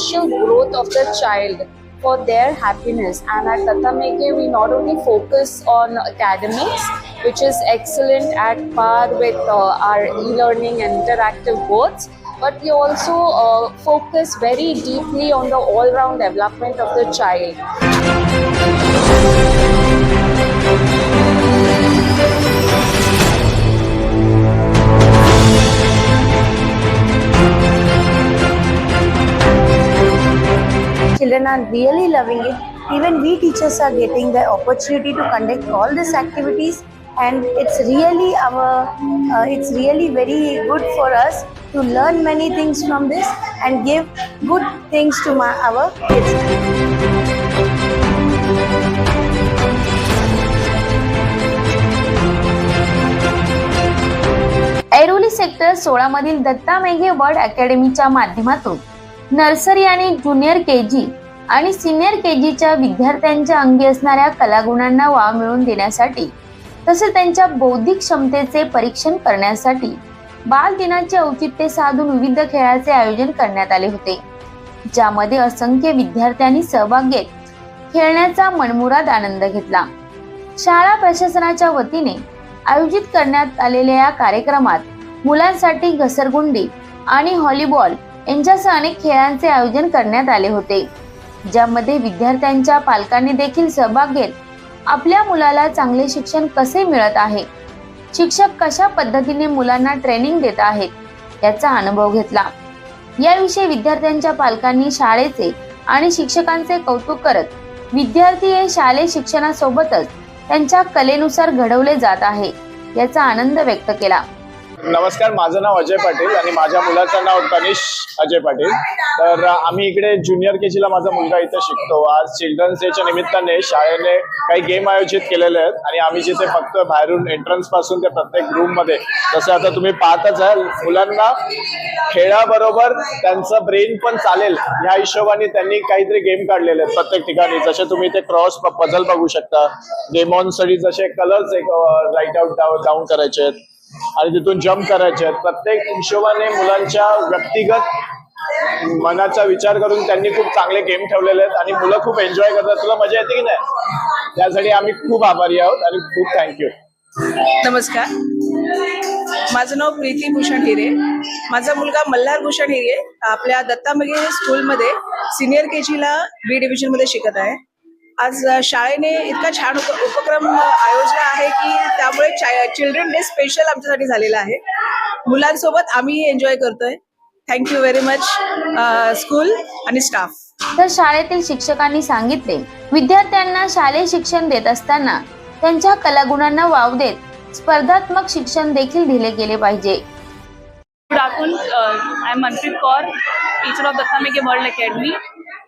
social growth of the child for their happiness. And at Tata Meke, we not only focus on academics, which is excellent at par with uh, our e-learning and interactive boards, but we also uh, focus very deeply on the all-round development of the child. Children are really loving it. Even we teachers are getting the opportunity to conduct all these activities, and it's really our, uh, it's really very good for us to learn many things from this and give good things to my, our kids. Airoli sector सोळा मधील Datta Meghe word अकॅडमीच्या माध्यमातून nursery आणि junior K जी आणि senior K जीच्या विद्यार्थ्यांच्या अंगी असणाऱ्या कलागुणांना वाव मिळवून देण्यासाठी तसेच त्यांच्या बौद्धिक क्षमतेचे परीक्षण करण्यासाठी बाल दिनाचे औचित्य साधून विविध खेळाचे आयोजन करण्यात आले होते. ज्यामध्ये असंख्य विद्यार्थ्यांनी सहभाग घेत खेळण्याचा मनमुराद आनंद घेतला. शाळा प्रशासनाच्या वतीने आयोजित करण्यात आलेल्या या कार्यक्रमात मुलांसाठी घसरगुंडी आणि हॉलीबॉल यांच्यासह अनेक खेळांचे आयोजन करण्यात आले होते. ज्यामध्ये विद्यार्थ्यांच्या पालकांनी देखील सहभाग घेत आपल्या मुलाला चांगले शिक्षण कसे मिळत आहे? शिक्षक कशा पद्धतीने मुलांना ट्रेनिंग देत आहेत? याचा अनुभव घेतला. याविषयी विद्यार्थ्यांच्या पालकांनी शाळेचे आणि शिक्षकांचे कौतुक करत विद्यार्थी हे शालेय शिक्षणासोबतच त्यांच्या कलेनुसार घडवले जात आहे याचा आनंद व्यक्त केला. नमस्कार माझं नाव अजय पाटील आणि माझ्या मुलाचं नाव तनिष अजय पाटील. तर आम्ही इकडे ज्युनियर के जीला माझा मुलगा इथे शिकतो. आज चिल्ड्रन्स डेच्या निमित्ताने शाळेने काही गेम आयोजित केलेले आहेत आणि आम्ही जिथे फक्त बाहेरून एंट्रन्सपासून ते प्रत्येक रूममध्ये जसं आता तुम्ही पाहतच आहे मुलांना खेळाबरोबर त्यांचं ब्रेन पण चालेल ह्या हिशोबाने त्यांनी काहीतरी गेम काढलेले आहेत प्रत्येक ठिकाणी. जसे तुम्ही ते क्रॉस पझल बघू शकता. गेम ऑन स्टडी जसे कलर्स एक राईट आउट डाऊन करायचे आहेत. आणि तिथून जम्प करायचे आहेत. प्रत्येक हिशोबाने मुलांच्या व्यक्तिगत मनाचा विचार करून त्यांनी खूप चांगले गेम ठेवलेले आहेत आणि मुलं खूप एन्जॉय करतात. तुला मजा येते की नाही? त्यासाठी आम्ही खूप आभारी आहोत आणि खूप थँक्यू नमस्कार. माझं नाव प्रीती भूषण हिरे. माझा मुलगा मल्हार भूषण हिरे. आपल्या दत्ता मगे स्कूलमध्ये सिनियर के जीला बी डिव्हिजनमध्ये शिकत आहे. आज शाळेने इतका छान उप उपक्रम आयोजला आहे की त्यामुळे चिल्ड्रन डे स्पेशल आमच्यासाठी झालेला आहे मुलांसोबत आम्हीही एन्जॉय करतोय thank you very much school आणि स्टाफ तर शाळेतील शिक्षकांनी सांगितले विद्यार्थ्यांना शालेय शिक्षण देत असताना त्यांच्या कलागुणांना वाव देत स्पर्धात्मक शिक्षण देखील दिले गेले पाहिजे Good afternoon. Uh, I'm Manpreet Kaur, teacher of Datta Mege World Academy.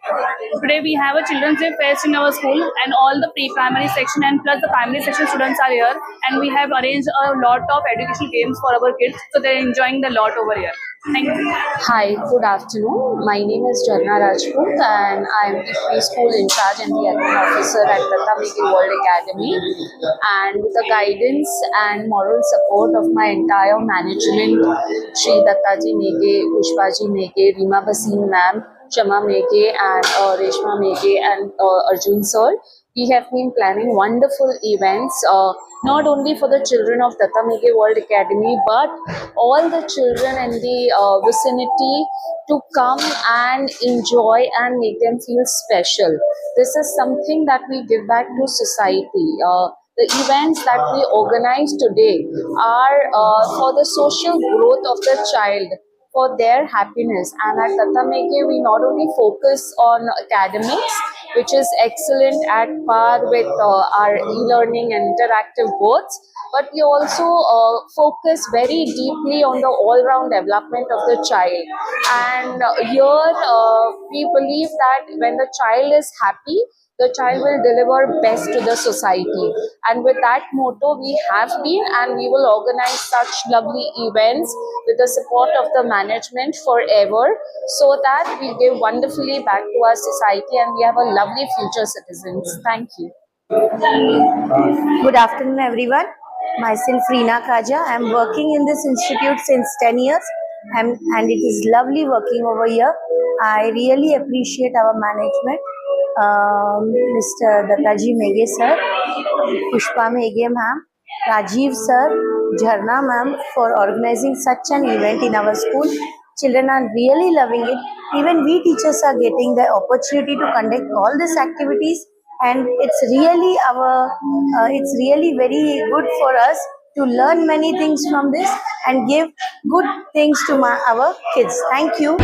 Today we have a children's day fest in our school and all the pre-primary section and plus the primary section students are here and we have arranged a lot of educational games for our kids so they're enjoying the lot over here. Thank you. Hi, good afternoon. My name is Janna Rajput and I'm the preschool in charge and the admin officer at Tata Meke World Academy. And with the guidance and moral support of my entire management, Sri Dattaji Meke, Pushpaji Meke, Rima Basin ma'am, Shama Meke and uh, Reshma Meke and uh, Arjun sir, we have been planning wonderful events uh, not only for the children of Datta Mege World Academy but all the children in the uh, vicinity to come and enjoy and make them feel special. This is something that we give back to society. Uh, the events that we organize today are uh, for the social growth of the child for their happiness. And at Tata Meke, we not only focus on academics, which is excellent at par with uh, our e-learning and interactive boards, but we also uh, focus very deeply on the all-round development of the child. And uh, here, uh, we believe that when the child is happy, the child will deliver best to the society. And with that motto, we have been and we will organize such lovely events with the support of the management forever so that we give wonderfully back to our society and we have a lovely future citizens. Thank you. Good afternoon, everyone. Myself, Reena Kaja. I am working in this institute since 10 years. and, and it is lovely working over here. I really appreciate our management, um, Mr. Dattaji Mege sir, Pushpa Mege ma'am, Rajiv sir, Jharna ma'am for organizing such an event in our school. Children are really loving it. Even we teachers are getting the opportunity to conduct all these activities and it's really our uh, it's really very good for us to learn many things from this and give good things to my, our kids thank you